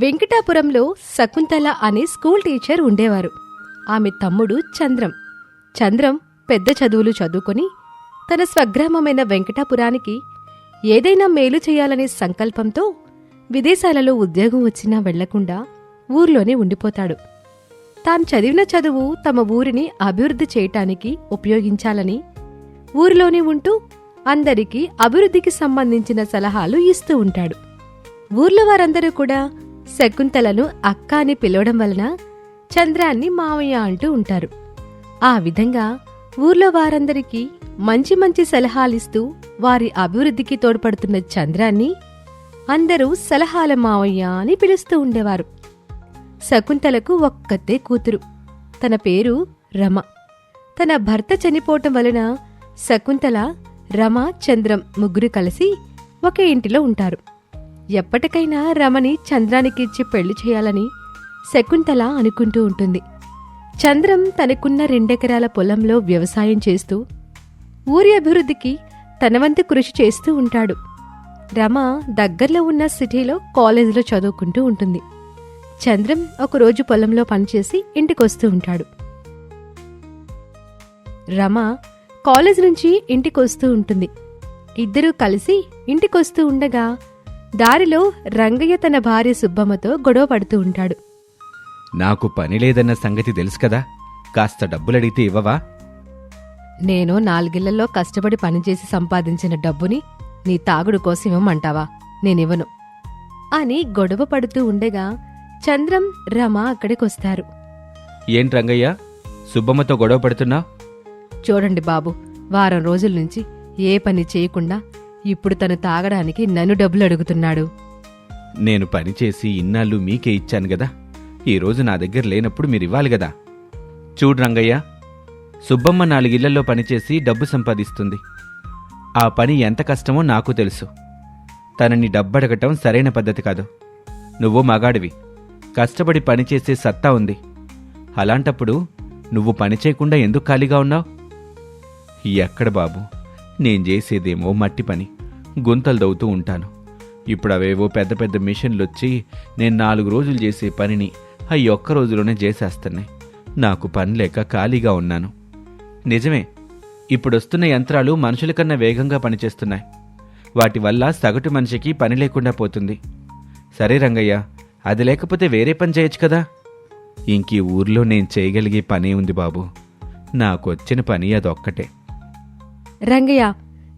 వెంకటాపురంలో శకుంతల అనే school teacher ఉండేవారు. ఆమె తమ్ముడు చంద్రం. చంద్రం పెద్ద చదువులు చదువుకొని తన స్వగ్రామమైన వెంకటాపురానికి ఏదైనా మేలు చేయాలనే సంకల్పంతో విదేశాలలో ఉద్యోగం వచ్చినా వెళ్ళకుండా ఊర్లోనే ఉండిపోతాడు. తాను చదివిన చదువు తమ ఊరిని అభివృద్ధి చేయటానికి ఉపయోగించాలని ఊరిలోనే ఉంటూ అందరికీ అభివృద్ధికి సంబంధించిన సలహాలు ఇస్తూ ఉంటాడు. ఊర్లో వారందరూ కూడా శకుంతలను అక్క అని పిలవడం వలన చంద్రాన్ని మావయ్య అంటూ ఉంటారు. ఆ విధంగా ఊర్లో వారందరికీ మంచి మంచి సలహాలిస్తూ వారి అభివృద్ధికి తోడ్పడుతున్న చంద్రాన్ని అందరూ సలహాల మావయ్య అని పిలుస్తూ ఉండేవారు. శకుంతలకు ఒక్కతే కూతురు. తన పేరు రమ. తన భర్త చనిపోవటం వలన శకుంతల రమ చంద్రం ముగ్గురు కలిసి ఒకే ఇంటిలో ఉంటారు. ఎప్పటికైనా రమని చంద్రానికిచ్చి పెళ్ళి చేయాలని శకుంతల అనుకుంటూ ఉంటుంది. చంద్రం తనకున్న రెండెకరాల పొలంలో వ్యవసాయం చేస్తూ ఊరి అభివృద్ధికి తన వంతు కృషి చేస్తూ ఉంటాడు. రమ దగ్గరలో ఉన్న సిటీలో కాలేజీలో చదువుకుంటూ ఉంటుంది. చంద్రం ఒకరోజు పొలంలో పనిచేసి ఇంటికొస్తూ ఉంటాడు. రమ కాలేజ్ నుంచి ఇంటికొస్తూ ఉంటుంది. ఇద్దరూ కలిసి ఇంటికొస్తూ ఉండగా దారిలో రంగయ్య తన భార్య సుబ్బమ్మతో గొడవ పడుతూ ఉంటాడు. నాకు పని లేదన్న సంగతి తెలుసు కదా కాస్త డబ్బులడిగితే ఇవ్వవా? నేను నాలుగేళ్ళలో కష్టపడి పనిచేసి సంపాదించిన డబ్బుని నీ తాగుడు కోసం ఇవ్వమంటావా? నేనివ్వను. అని గొడవ పడుతూ ఉండగా చంద్రం రమ అక్కడికొస్తారు. ఏంటి రంగయ్య? సుబ్బమ్మతో గొడవ పడుతున్నా? చూడండి బాబు వారం రోజుల నుంచి ఏ పని చేయకుండా ఇప్పుడు తను తాగడానికి నన్ను డబ్బులు అడుగుతున్నాడు. నేను పని చేసి ఇన్నాళ్ళు మీకే ఇచ్చాను గదా. ఈరోజు నా దగ్గర లేనప్పుడు మీరు ఇవ్వాలి గదా. చూడు రంగయ్య సుబ్బమ్మ నాలుగిళ్ళలో పనిచేసి డబ్బు సంపాదిస్తుంది. ఆ పని ఎంత కష్టమో నాకు తెలుసు. తనని డబ్బడగటం సరైన పద్ధతి కాదు. నువ్వు మగాడివి. కష్టపడి పనిచేసే సత్తా ఉంది. అలాంటప్పుడు నువ్వు పని చేయకుండా ఎందుకు ఖాళీగా ఉన్నావు? ఎక్కడ బాబు? నేను చేసేదేమో మట్టి పని. గుంతలు దవ్వుతూ ఉంటాను. ఇప్పుడు అవేవో పెద్ద పెద్ద మిషన్లు వచ్చి నేను నాలుగు రోజులు చేసే పనిని అవి ఒక్క రోజులోనే చేసేస్తున్నాయి. నాకు పని లేక ఖాళీగా ఉన్నాను. నిజమే ఇప్పుడు వస్తున్న యంత్రాలు మనుషుల కన్నా వేగంగా పనిచేస్తున్నాయి. వాటి వల్ల సగటు మనిషికి పని లేకుండా పోతుంది. సరే రంగయ్య అది లేకపోతే వేరే పని చేయొచ్చు కదా? ఇంక ఊర్లో నేను చేయగలిగే పనే ఉంది బాబు. నాకు వచ్చిన పని అదొక్కటే. రంగయ్య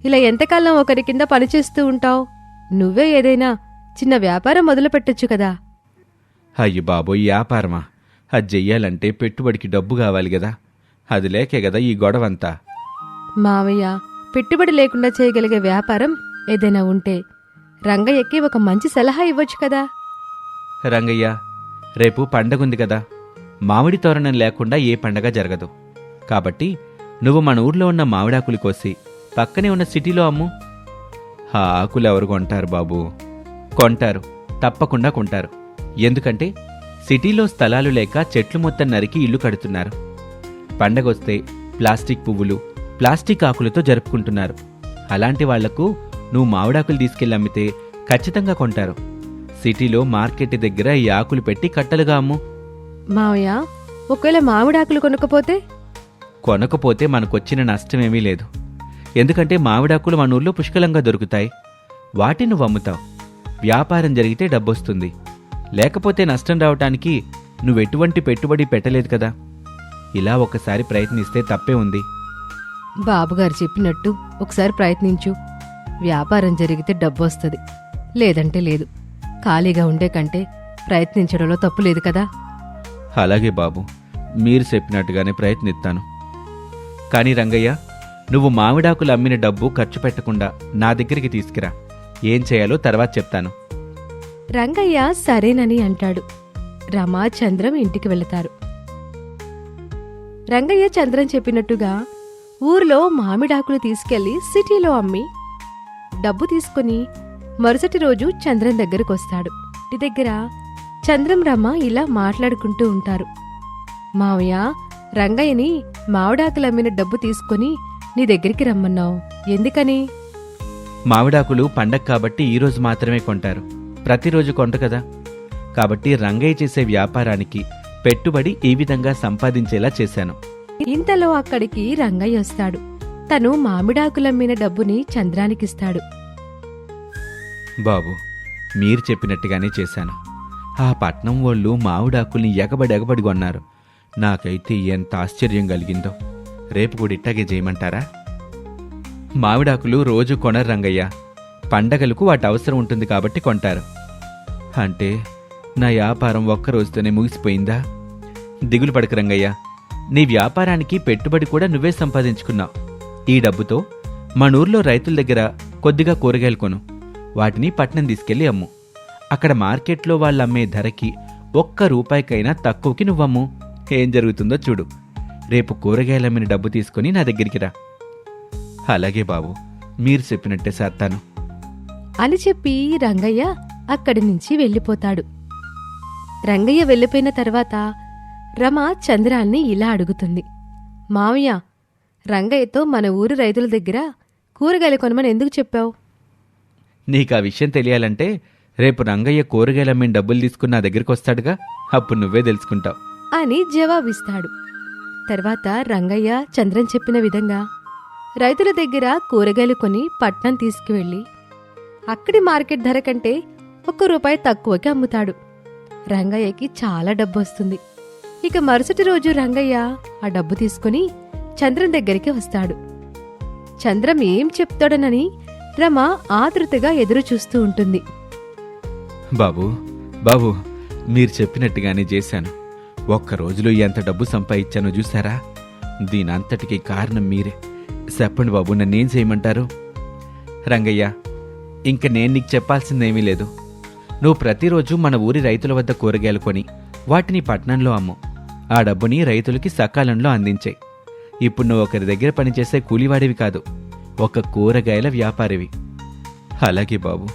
ఇలా ఎంతకాలం ఒకరి కింద పనిచేస్తూ ఉంటావు? నువ్వే ఏదైనా చిన్న వ్యాపారం మొదలుపెట్టొచ్చు కదా. అయ్యో బాబోయ్ వ్యాపారమా? అది చెయ్యాలంటే పెట్టుబడికి డబ్బు కావాలి కదా. అది లేకే కదా ఈ గొడవంతా. మావయ్య పెట్టుబడి లేకుండా చేయగలిగే వ్యాపారం ఏదైనా ఉంటే రంగయ్యకి ఒక మంచి సలహా ఇవ్వొచ్చు కదా. రంగయ్య రేపు పండగుంది కదా. మామిడి తోరణం లేకుండా ఏ పండగ జరగదు. కాబట్టి నువ్వు మన ఊర్లో ఉన్న మామిడాకులు కోసి పక్కనే ఉన్న సిటీలో అమ్ము. ఆ ఆకులు ఎవరు కొంటారు బాబు? కొంటారు. తప్పకుండా కొంటారు. ఎందుకంటే సిటీలో స్థలాలు లేక చెట్లు మొత్తం నరికి ఇల్లు కడుతున్నారు. పండగొస్తే ప్లాస్టిక్ పువ్వులు ప్లాస్టిక్ ఆకులతో జరుపుకుంటున్నారు. అలాంటి వాళ్ళకు నువ్వు మామిడాకులు తీసుకెళ్ళి అమ్మితే ఖచ్చితంగా కొంటారు. సిటీలో మార్కెట్ దగ్గర ఈ ఆకులు పెట్టి కట్టలుగా అమ్ము. మావయ్య ఒకవేళ మామిడాకులు కొనుక్కపోతే కొనకపోతే మనకొచ్చిన నష్టమేమీ లేదు. ఎందుకంటే మామిడాకులు మన ఊర్లో పుష్కలంగా దొరుకుతాయి. వాటిని నువ్వు అమ్ముతావు వ్యాపారం జరిగితే డబ్బొస్తుంది. లేకపోతే నష్టం రావటానికి నువ్వెటువంటి పెట్టుబడి పెట్టలేదు కదా? ఇలా ఒకసారి ప్రయత్నిస్తే తప్పే ఉంది. బాబుగారు చెప్పినట్టు ఒకసారి ప్రయత్నించు. వ్యాపారం జరిగితే డబ్బు వస్తుంది లేదంటే లేదు. ఖాళీగా ఉండే కంటే ప్రయత్నించడంలో తప్పు లేదు కదా? అలాగే బాబు. మీరు చెప్పినట్టుగానే ప్రయత్నిస్తాను. కానీ రంగయ్య నువ్వు మామిడాకులు అమ్మిన డబ్బు ఖర్చు పెట్టకుండా నా దగ్గరికి తీసుకురా. ఏం చేయాలో తర్వాత చెప్తాను. రంగయ్య సరేనని అంటాడు. రమా చంద్రం ఇంటికి వెళతారు. రంగయ్య చంద్రం చెప్పినట్టుగా ఊర్లో మామిడాకులు తీసుకెళ్ళి సిటీలో అమ్మి డబ్బు తీసుకుని మరుసటి రోజు చంద్రం దగ్గరకు వస్తాడు ఇంటి దగ్గర చంద్రం రమ ఇలా మాట్లాడుకుంటూ ఉంటారు. మావయ్య రంగయ్యని మామిడాకులు అమ్మిన డబ్బు తీసుకుని నీ దగ్గరికి రమ్మన్నావు. ఎందుకని? మామిడాకులు పండగ కాబట్టి ఈ రోజు మాత్రమే కొంటారు. ప్రతిరోజు కొంట కదా. కాబట్టి రంగయ్య చేసే వ్యాపారానికి పెట్టుబడి ఈ విధంగా సంపాదించేలా చేశాను. ఇంతలో అక్కడికి రంగయ్య వస్తాడు. తను మామిడాకులమ్మిన డబ్బుని చంద్రానికిస్తాడు. బాబు మీరు చెప్పినట్టుగానే చేశాను. ఆ పట్నం వాళ్ళు మామిడాకుల్ని ఎగబడి ఎగబడి కొన్నారు. నాకైతే ఎంత ఆశ్చర్యం కలిగిందో. రేపు కూడా ఇట్టాగే చేయమంటారా? మామిడాకులు రోజు కొనరు రంగయ్య. పండగలకు వాటి అవసరం ఉంటుంది కాబట్టి కొంటారు. అంటే నా వ్యాపారం ఒక్క రోజుతోనే ముగిసిపోయిందా? దిగులు పడక రంగయ్య. నీ వ్యాపారానికి పెట్టుబడి కూడా నువ్వే సంపాదించుకున్నావు. ఈ డబ్బుతో మన ఊర్లో రైతుల దగ్గర కొద్దిగా కూరగాయలు కొను. వాటిని పట్నం తీసుకెళ్ళి అమ్ము. అక్కడ మార్కెట్లో వాళ్ళు అమ్మే ధరకి ఒక్క రూపాయికైనా తక్కువకి నువ్వమ్ము. ఏం జరుగుతుందో చూడు. రేపు కూరగాయలు అమ్మిన డబ్బు తీసుకొని నా దగ్గరికి రా. అలాగే బాబు మీరు చెప్పినట్టే చేస్తాను. అని చెప్పి రంగయ్య అక్కడి నుంచి వెళ్ళిపోతాడు. రంగయ్య వెళ్ళిపోయిన తర్వాత రమ చంద్రాన్ని ఇలా అడుగుతుంది. మావయ్య రంగయ్యతో మన ఊరు రైతుల దగ్గర కూరగాయలు కొనమని ఎందుకు చెప్పావు? నీకు ఆ విషయం తెలియాలంటే రేపు రంగయ్య కూరగాయలు అమ్మిన డబ్బులు తీసుకుని నా దగ్గరికి వస్తాడుగా. అప్పుడు నువ్వే తెలుసుకుంటావు. అని జవాబిస్తాడు. తర్వాత రంగయ్య చంద్రం చెప్పిన విధంగా రైతుల దగ్గర కూరగాయలు కొని పట్నం తీసుకువెళ్ళి అక్కడి మార్కెట్ ధర కంటే ఒక్క రూపాయి తక్కువకి అమ్ముతాడు. రంగయ్యకి చాలా డబ్బు వస్తుంది. ఇక మరుసటి రోజు రంగయ్య ఆ డబ్బు తీసుకుని చంద్రం దగ్గరికి వస్తాడు. చంద్రం ఏం చెప్తాడనని రమ ఆతృతగా ఎదురు చూస్తూ ఉంటుంది. బాబు బాబు మీరు చెప్పినట్టుగానే చేశాను. ఒక్క రోజులో ఎంత డబ్బు సంపాదించానో చూసారా దీనంతటికి కారణం మీరే. చెప్పండి బాబు నన్నేం చేయమంటారు? రంగయ్య ఇంక నేను నీకు చెప్పాల్సిందేమీ లేదు. నువ్వు ప్రతిరోజు మన ఊరి రైతుల వద్ద కూరగాయలు కొని వాటిని పట్టణంలో అమ్ము. ఆ డబ్బుని రైతులకి సకాలంలో అందించాయి. ఇప్పుడు నువ్వు ఒకరి దగ్గర పనిచేసే కూలివాడివి కాదు ఒక కూరగాయల వ్యాపారివి. అలాగే బాబు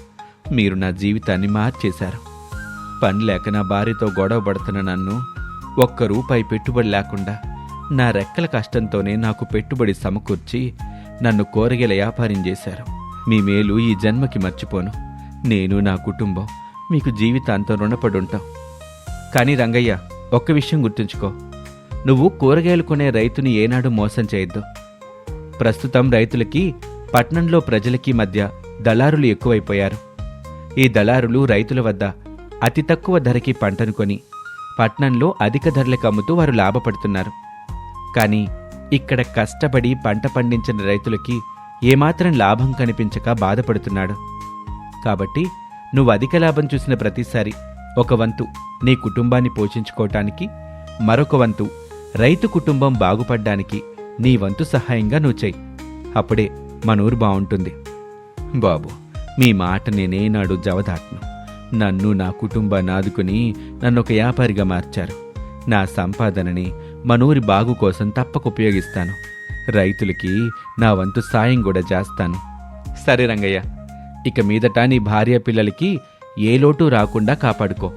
మీరు నా జీవితాన్ని మార్చేశారు. పని లేక నా భార్యతో గొడవ పడుతున్న నన్ను ఒక్క రూపాయి పెట్టుబడి లేకుండా నా రెక్కల కష్టంతోనే నాకు పెట్టుబడి సమకూర్చి నన్ను కూరగాయల వ్యాపారం చేశారు. మీ మేలు ఈ జన్మకి మర్చిపోను. నేను నా కుటుంబం మీకు జీవితాంతం రుణపడి ఉంటాం కానీ రంగయ్య ఒక్క విషయం గుర్తుంచుకో. నువ్వు కూరగాయలు కొనే రైతుని ఏనాడు మోసం చేయొద్దు. ప్రస్తుతం రైతులకి పట్నంలో ప్రజలకి మధ్య దళారులు ఎక్కువైపోయారు. ఈ దళారులు రైతుల వద్ద అతి తక్కువ ధరకి పంటను కొని పట్నంలో అధిక ధరలకు అమ్ముతూ వారు లాభపడుతున్నారు. కానీ ఇక్కడ కష్టపడి పంట పండించిన రైతులకి ఏమాత్రం లాభం కనిపించక బాధపడుతున్నాడు. కాబట్టి నువ్వు అధిక లాభం చూసిన ప్రతిసారి ఒక వంతు నీ కుటుంబాన్ని పోషించుకోవటానికి మరొక వంతు రైతు కుటుంబం బాగుపడ్డానికి నీ వంతు సహాయంగా నువ్వు చెయ్యి అప్పుడే మన ఊరు బాగుంటుంది. బాబు మీ మాట నేనేనాడు జవదాట్ను నన్ను నా కుటుంబాన్ని ఆదుకుని నన్ను ఒక వ్యాపారిగా మార్చారు. నా సంపాదనని మనూరి బాగు కోసం తప్పక ఉపయోగిస్తాను. రైతులకి నా వంతు సాయం కూడా చేస్తాను. సరే రంగయ్య ఇక మీదట నీ భార్య పిల్లలకి ఏ లోటు రాకుండా కాపాడుకో.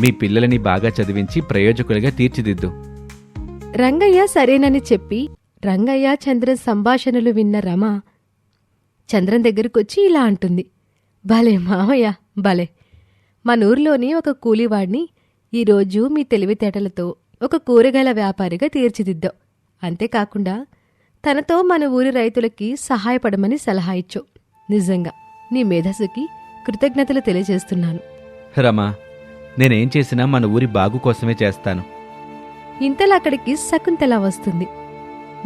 మీ పిల్లలని బాగా చదివించి ప్రయోజకులుగా తీర్చిదిద్దు. రంగయ్య సరేనని చెప్పి రంగయ్య చంద్రన్ సంభాషణలు విన్న రమ చంద్రన్ దగ్గరకొచ్చి ఇలా అంటుంది. భలే మామయ్య భలే. మన ఊర్లోని ఒక కూలివాడిని ఈరోజు మీ తెలివితేటలతో ఒక కూరగాయల వ్యాపారిగా తీర్చిదిద్దావు అంతేకాకుండా తనతో మన ఊరి రైతులకి సహాయపడమని సలహా ఇచ్చావు నిజంగా నీ మేధస్సుకి కృతజ్ఞతలు తెలియజేస్తున్నాను. రమా నేనేం చేసినా మన ఊరి బాగు కోసమే చేస్తాను. ఇంతలో అక్కడికి శకుంతల వస్తుంది.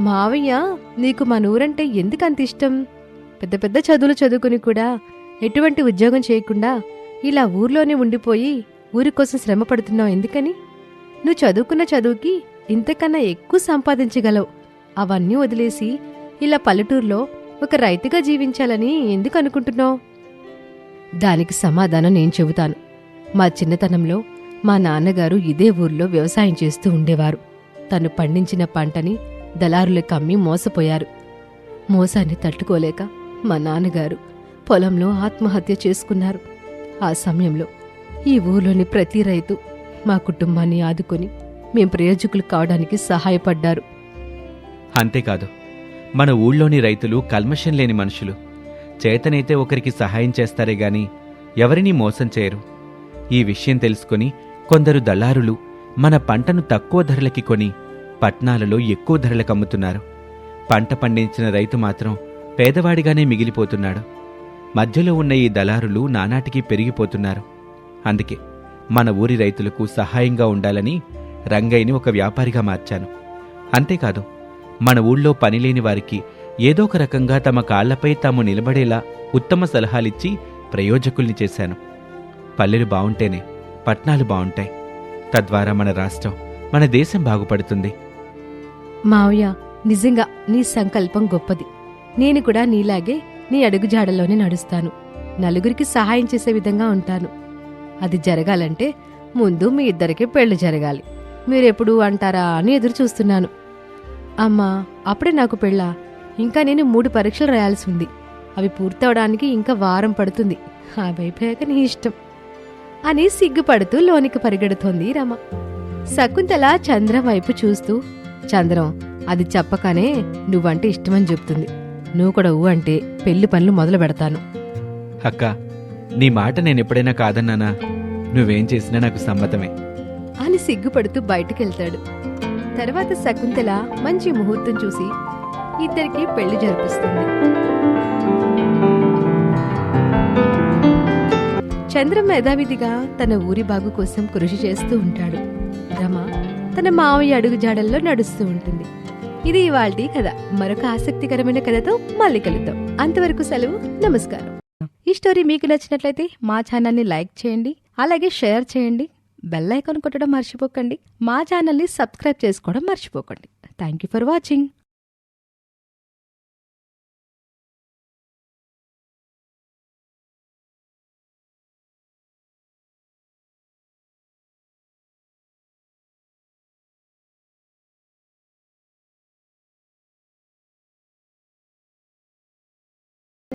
మావయ్య నీకు మన ఊరంటే ఎందుకంత ఇష్టం? పెద్ద పెద్ద చదువులు చదువుకుని కూడా ఎటువంటి ఉద్యోగం చేయకుండా ఇలా ఊర్లోనే ఉండిపోయి ఊరి కోసం శ్రమ పడుతున్నావు ఎందుకని? నువ్వు చదువుకున్న చదువుకి ఇంతకన్నా ఎక్కువ సంపాదించగలవు. అవన్నీ వదిలేసి ఇలా పల్లెటూరులో ఒక రైతుగా జీవించాలని ఎందుకు అనుకుంటున్నావు? దానికి సమాధానం నేను చెబుతాను. మా చిన్నతనంలో మా నాన్నగారు ఇదే ఊర్లో వ్యవసాయం చేస్తూ ఉండేవారు. తను పండించిన పంటని దళారులకు అమ్మి మోసపోయారు. మోసాన్ని తట్టుకోలేక మా నాన్నగారు పొలంలో ఆత్మహత్య చేసుకున్నారు. ఆ సమయంలో ఈ ఊర్లోని ప్రతి రైతు మా కుటుంబాన్ని ఆదుకొని మేం ప్రయోజకులు కావడానికి సహాయపడ్డారు. అంతేకాదు మన ఊళ్ళోని రైతులు కల్మషం లేని మనుషులు చేతనైతే ఒకరికి సహాయం చేస్తారే గాని ఎవరినీ మోసం చేయరు. ఈ విషయం తెలుసుకొని కొందరు దళారులు మన పంటను తక్కువ ధరలకి కొని పట్నాలలో ఎక్కువ ధరలకు అమ్ముతున్నారు. పంట పండించిన రైతు మాత్రం పేదవాడిగానే మిగిలిపోతున్నాడు. మధ్యలో ఉన్న ఈ దళారులు నానాటికి పెరిగిపోతున్నారు. అందుకే మన ఊరి రైతులకు సహాయంగా ఉండాలని రంగయ్యని ఒక వ్యాపారిగా మార్చాను. అంతేకాదు మన ఊళ్ళో పనిలేని వారికి ఏదో ఒక రకంగా తమ కాళ్ళపై తాము నిలబడేలా ఉత్తమ సలహాలిచ్చి ప్రయోజకుల్ని చేశాను. పల్లెలు బావుంటేనే పట్నాలు బావుంటాయి. తద్వారా మన రాష్ట్రం మన దేశం బాగుపడుతుంది. మావయ్య నిజంగా నీ సంకల్పం గొప్పది. నేను కూడా నీలాగే నీ అడుగుజాడల్లోనే నడుస్తాను. నలుగురికి సహాయం చేసే విధంగా ఉంటాను. అది జరగాలంటే ముందు మీ ఇద్దరికి పెళ్ళి జరగాలి. మీరెప్పుడు అంటారా అని ఎదురు చూస్తున్నాను. అమ్మా అప్పుడే నాకు పెళ్ళా? ఇంకా నేను మూడు పరీక్షలు రాయాల్సి ఉంది. అవి పూర్తవడానికి ఇంకా వారం పడుతుంది. అవి అయిపోయాక నీ ఇష్టం. అని సిగ్గుపడుతూ లోనికి పరిగెడుతోంది రమ. శకుంతల చంద్రం వైపు చూస్తూ చంద్రం అది చెప్పకనే నువ్వంటే ఇష్టమని చెప్తుంది. నువ్వు కూడా ఊ అంటే పెళ్ళి పనులు మొదలు పెడతాను. అక్క నీ మాట నేనెప్పుడైనా కాదన్నానా? నువ్వేం చేసినా నాకు సమ్మతమే. అని సిగ్గుపడుతూ బయటికెళ్తాడు. తర్వాత శకుంతల మంచి ముహూర్తం చూసి ఇద్దరికి పెళ్ళి జరిపిస్తుంది. చంద్రం యథావిధిగా తన ఊరి బాగు కోసం కృషి చేస్తూ ఉంటాడు. రమ తన మావయ్య అడుగు జాడల్లో నడుస్తూ ఉంటుంది. ఇది ఇవాళ కథ. మరొక ఆసక్తికరమైన కథతో మళ్ళీ కలుద్దాం. అంతవరకు సెలవు నమస్కారం. ఈ స్టోరీ మీకు నచ్చినట్లయితే మా ఛానల్ని లైక్ చేయండి అలాగే షేర్ చేయండి బెల్ ఐకాన్ కొట్టడం మర్చిపోకండి మా ఛానల్ని సబ్స్క్రైబ్ చేసుకోవడం మర్చిపోకండి. Thank you for watching.